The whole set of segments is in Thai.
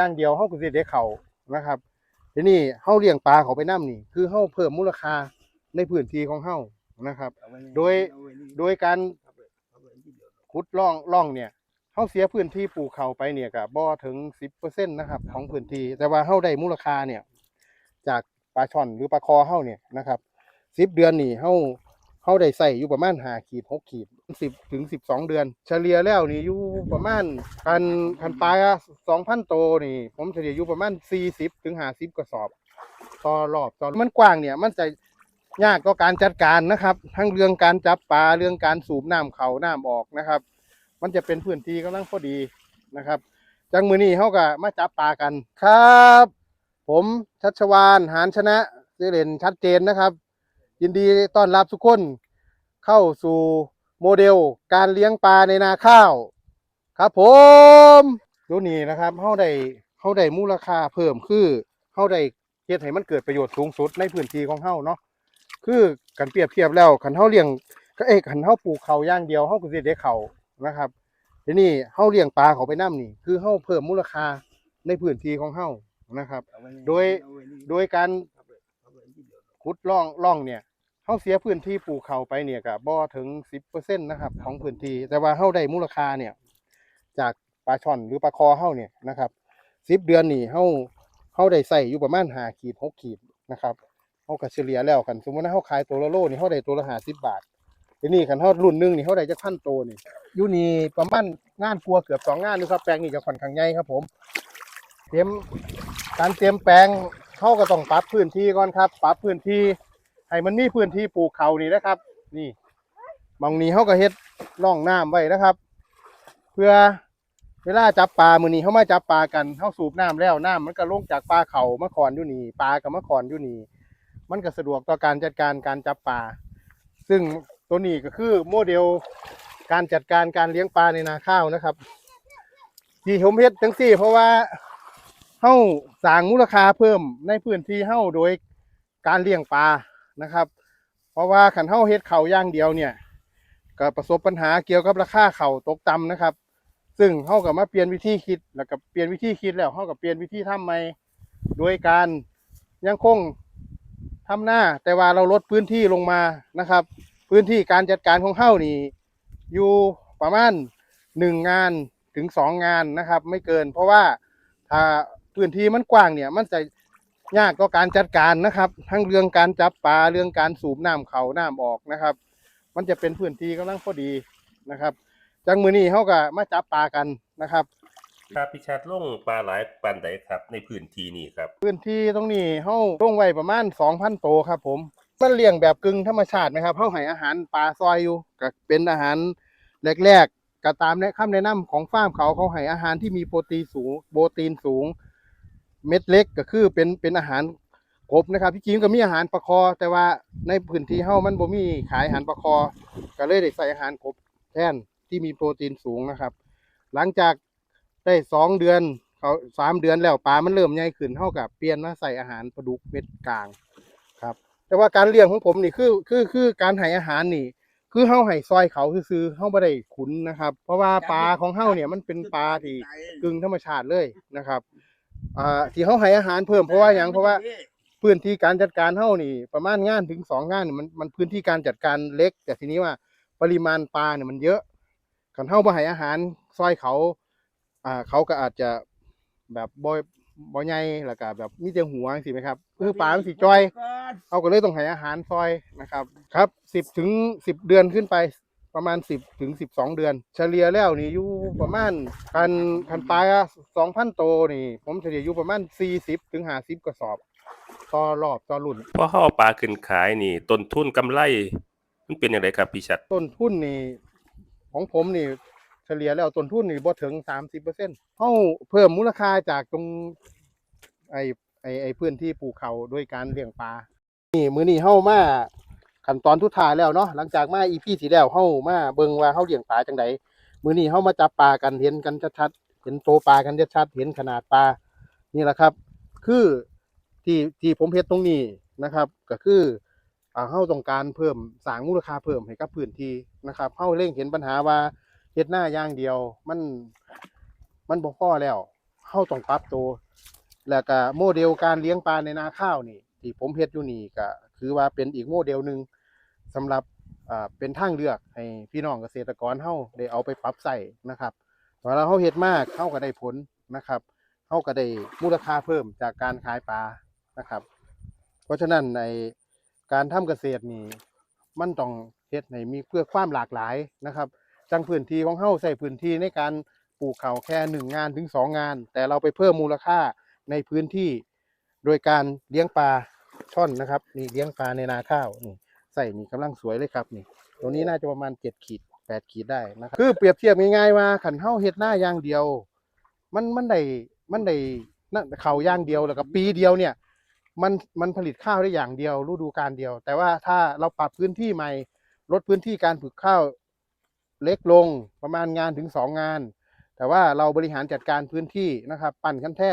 อย่างเดียวเฮาก็สิได้เข้านะครับทีนี้เฮาเลี้ยงปลาเขาไปน้ำนี่ คือเฮาเพิ่มมูลค่าในพื้นที่ของเฮานะครับ โดยโดยการขุดร่องร่องเนี่ยเฮาเสียพื้นที่ปลูกเขาไปเนี่ยก็บ่ถึง10%นะครับ ของพื้นที่แต่ว่าเฮาได้มูลค่าเนี่ย จากปลาช่อนหรือปลาคอเฮาเนี่ยนะครับ10เดือนนี่เฮา เฮาได้ใส่อยู่ประมาณ5ขีด6ขีด10ถึง12เดือน เฉลี่ยแล้วนี่อยู่ประมาณคันคันปลา2,000โตวนี่ ผมเฉลี่ยอยู่ประมาณ40ถึง50กระสอบ ต่อรอบต่อมันกว้างเนี่ย มันจะยากต่อการจัดการนะครับ ทั้งเรื่องการจับปลาเรื่องการสูบน้ำเขาน้ำออกนะครับ มันจะเป็นพื้นที่กำลังพอดีนะครับ จังมือนี้เขาก็มาจับปลากันครับ ผมชัชวานหานชนะชื่อเลนชัดเจนนะครับ ยินดีต้อนรับทุกคนเข้าสู่โมเดลการเลี้ยงปลาในนาข้าว ครับผมดูนี่นะครับเขาได้เขาได้มูลค่าเพิ่มคือเขาได้เฮ็ดให้มันเกิดประโยชน์สูงสุดในพื้นที่ของเขาเนาะคือกันเปรียบเทียบแล้วคันเขาเลี้ยงก็เอกคันเขาปลูกเขาอย่างเดียวเขาก็สิได้เขานะครับทีนี้เฮาเลี้ยงปลาเขาไปน้ำนี่ คือเฮาเพิ่มมูลค่าในพื้นที่ของเฮานะครับ โดยโดยการขุดร่องร่องเนี่ย เฮาเสียพื้นที่ปลูกเขาไปเนี่ยก็บ่ถึง10%นต์นะครับ ของพื้นที่แต่ว่าเฮาได้มูลค่าเนี่ย จากปลาช่อนหรือปลาคอเฮาเนี่ยนะครับ10เดือนนี่เฮาเฮาได้ใส่อยู่ประมาณ5ขีด6ขีดนะครับเฮาก็เฉลี่ยแล้วกัน สมมุติว่าเฮาขายตัวละโลนี่เฮาได้ตัวละ50บบาททีนี้คันเฮารุ่นหนึงนี่เฮาได้จักพันโตวนี่อยู่นี่ประมาณงานครัวเกือบสองงานนี่ครับแปลงนี่จะค่อนข้างใหญ่ครับ ผม เตรียมการเตรียมแปลงเขาก็ต้องปรับพื้นที่ก่อนครับ ปรับพื้นที่ ให้มันมีพื้นที่ปลูกเขานี่นะครับ นี่บางนี้เขาก็เฮ็ดร่องน้ำไว้นะครับ เพื่อเวลาจับปลามือนี้เขามาจับปลากันเขาสูบน้ำแล้วน้ำมันก็ลงจากปลาเขามาขอนอยู่นี่ปลากับมาขอนอยู่นี่มันก็สะดวกต่อการจัดการการจับปลาซึ่งตัวนี้ก็คือโมเดลการจัดการการเลี้ยงปลาในนาข้าวนะครับ ที่ผมเฮ็ดจังซี่ เพราะว่าเฮาสร้างมูลค่าเพิ่มในพื้นที่เฮาโดยการเลี้ยงปลา นะครับ เพราะว่าขันเฮาเฮ็ดเขาย่างเดียวเนี่ยก็ประสบปัญหาเกี่ยวกับราคาเข่าตกต่ำนะครับ ซึ่งเฮาก็มาเปลี่ยนวิธีคิดแล้วก็เปลี่ยนวิธีคิดแล้วเฮาก็เปลี่ยนวิธีทำใหม่โดยการยังคงทำหน้าแต่ว่าเราลดพื้นที่ลงมานะครับ พื้นที่การจัดการของเฮานี่อยู่ประมาณหนึ่งงานถึงสองงานนะครับ ไม่เกิน เพราะว่าถ้าพื้นที่มันกว้างเนี่ยมันจะ ยากต่อการจัดการนะครับ ทั้งเรื่องการจับปลาเรื่องการสูบน้ำเขาน้ำออกนะครับ มันจะเป็นพื้นที่กำลังพอดีนะครับ จังมือนี้เขาก็มาจับปลากันนะครับครับพี่ชัดลงปลาหลายปานใดครับ ในพื้นที่นี่ครับ พื้นที่ตรงนี้เขาลงไว้ประมาณ2,000โตวครับ ผมมันเลี้ยงแบบกึ่งธรรมชาติไหมครับเขาให้อาหารปลาซอยอยู่ก็เป็นอาหารแรกๆก็ตามแนะคำแนะนำของฟาร์มเขาเขาให้อาหารที่มีโปรตีนสูง โปรตีนสูง เม็ดเล็กก็คือเป็นเป็นอาหารกบนะครับพี่จิมก็มีอาหารปลาคอ แต่ว่าในพื้นที่เฮามันบ่มีขายอาหารปลาคอ ก็เลยได้ใส่อาหารกบแทนที่มีโปรตีนสูงนะครับ หลังจากได้สองเดือนเขาสามเดือนแล้วปลามันเริ่มใหญ่ขึ้นเท่ากับเปลี่ยนมาใส่อาหารปลาดุกเม็ดกลางครับ แต่ว่าการเลี้ยงของผมนี่คือคือคือการให้อาหารนี่ คือเฮาให้ซอยเขาซื่อเฮาบ่ได้ขุนนะครับ เพราะว่าปลาของเฮาเนี่ยมันเป็นปลาที่กึ่งธรรมชาติเลยนะครับ อ่าที่เฮาให้อาหารเพิ่มเพราะว่าหยังเพราะว่าพื้นที่การจัดการเท่านี่ ประมาณงานถึงสองงานนี่มันมันพื้นที่การจัดการเล็ก แต่ทีนี้ว่าปริมาณปลาเนี่ยมันเยอะขันเท่าบ่ให้อาหารซอยเขา อ่า เขาก็อาจจะแบบบ่บ่ใหญ่แล้วก็แบบมีแต่หัวสิไหมครับคือปลามันสิจ้อยเขาก็เลยต้องให้อาหารซอยนะครับ ครับสิบถึงสิบเดือนขึ้นไป ประมาณสิบถึงสิบสองเดือน เฉลี่ยแล้วนี่อยู่ประมาณคันคันปลาสองพันโตวนี่ ผมเฉลี่ยอยู่ประมาณสี่สิบถึงห้าสิบกระสอบ ต่อรอบต่อรุ่นพอเขาเอาปลาขึ้นขายนี่ต้นทุนกำไรมันเป็นอย่างไรครับพี่ชัดต้นทุนนี่ ของผมนี่เฉลี่ยแล้วต้นทุนนี่บ่ถึงสามสิบเปอร์เซ็นต์เฮาเพิ่มมูลค่าจากตรงไอไอไอพื้นที่ปลูกเขาโดยการเลี้ยงปลานี่มื้อนี้เฮามา ขั้นตอนทุดท้ายแล้วเนาะหลังจากมาอีพีที่แล้วเฮามาเบิ่งว่าเฮาเลี้ยงปลาจังไดมือนี้เฮามาจับปลากันเห็นกันชัดๆเห็นโตปลากันชัดๆเห็นขนาดปลานี่แหละครับ คือที่ที่ผมเฮ็ดตรงนี้นะครับ ก็คืออ่าเฮาต้องการเพิ่มสร้างมูลค่าเพิ่มให้กับพื้นที่นะครับเฮาเล็งเห็นปัญหาว่าเฮ็ดหน้าย่างเดียวมันมันบ่พอแล้วเฮาต้องปรับตัวแล้วก็โมเดลการเลี้ยงปลาในนาข้าวนี่ที่ผมเฮ็ดอยู่นี่ก็คือว่าเป็นอีกโมเดลหนึ่ง สำหรับเป็นทางเลือกให้พี่น้องเกษตรกรเฮาได้เอาไปปรับใช้นะครับเวลาเฮาเฮ็ดมากเฮาก็ได้ผลนะครับเฮาก็ได้มูลค่าเพิ่มจากการขายปลานะครับ เพราะฉะนั้นในการทำเกษตรนี่มันต้องเฮ็ดให้มีเพื่อความหลากหลายนะครับจังพื้นที่ของเฮาใส่พื้นที่ในการปลูกเขาวแค่หนึ่งงานถึงสองงาน แต่เราไปเพิ่มมูลค่าในพื้นที่ โดยการเลี้ยงปลาช่อนนะครับนี่เลี้ยงปลาในนาข้าวนี่ ใส่นี่กำลังสวยเลยครับนี่ ตัวนี้น่าจะประมาณเจ็ดขีดแปดขีดได้นะครับคือเปรียบเทียบง่ายๆว่าขันเฮาเฮ็ดหน้าอย่างเดียว มันมันได้มันได้นั่นเขาอย่างเดียวแล้วก็ปีเดียวเนี่ยมันมันผลิตข้าวได้อย่างเดียวฤดูกาลเดียว แต่ว่าถ้าเราปรับพื้นที่ใหม่ลดพื้นที่การปลูกข้าวเล็กลงประมาณงานถึงสองงาน แต่ว่าเราบริหารจัดการพื้นที่นะครับ ปั่นคันแท่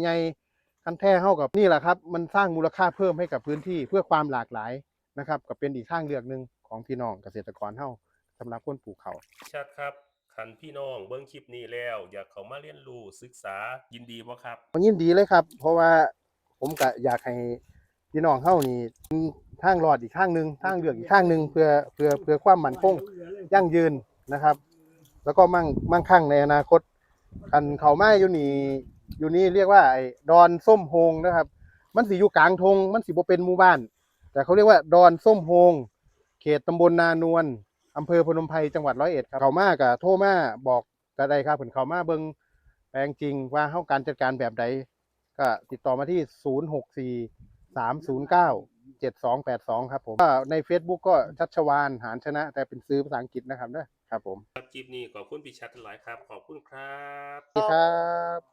ใหญ่ๆคันแท่เข้ากับนี่แหละครับ มันสร้างมูลค่าเพิ่มให้กับพื้นที่เพื่อความหลากหลาย นะครับก็เป็นอีกทางเลือกหนึ่งของพี่น้องเกษตรกรเฮาสำหรับคนปลูกเขาวชัดครับคันพี่น้องเบิ่งคลิปนี้แล้ว อยากเข้ามาเรียนรู้ศึกษายินดีบ่ครับยินดีเลยครับ เพราะว่าผมก็อยากให้พี่น้องเฮานี่ทางรอดอีกทางหนึ่งทางเลือกอีกทางหนึ่งเพื่อเพื่อเพื่อความมั่นคงยั่งยืนนะครับ แล้วก็มั่งมั่งคั่งในอนาคตคันเขาไม้อยู่นี่อยู่นี่เรียกว่าไอ้ดอนส้มโฮงนะครับ มันสิอยู่กลางทงมันสิบ่เป็นหมู่บ้าน แต่เขาเรียกว่าดอนส้มโฮง เขตตำบลนานวลอำเภอพนมไพรจังหวัดร้อยเอ็ดครับเขามากับโทรมาบอกก็ได้ครับเพิ่นเขามาเบิ่งแปลงจริงว่าเฮาการจัดการแบบใดก็ติดต่อมาที่ 064 309 7282 ครับผมก็ใน Facebook ก็ชัชวานหารชนะ แต่เป็นซื้อภาษาอังกฤษนะครับเด้อครับผมคลิปนี้ขอบคุณพี่ชัดหลายครับ ขอบคุณครับ สวัสดีครับ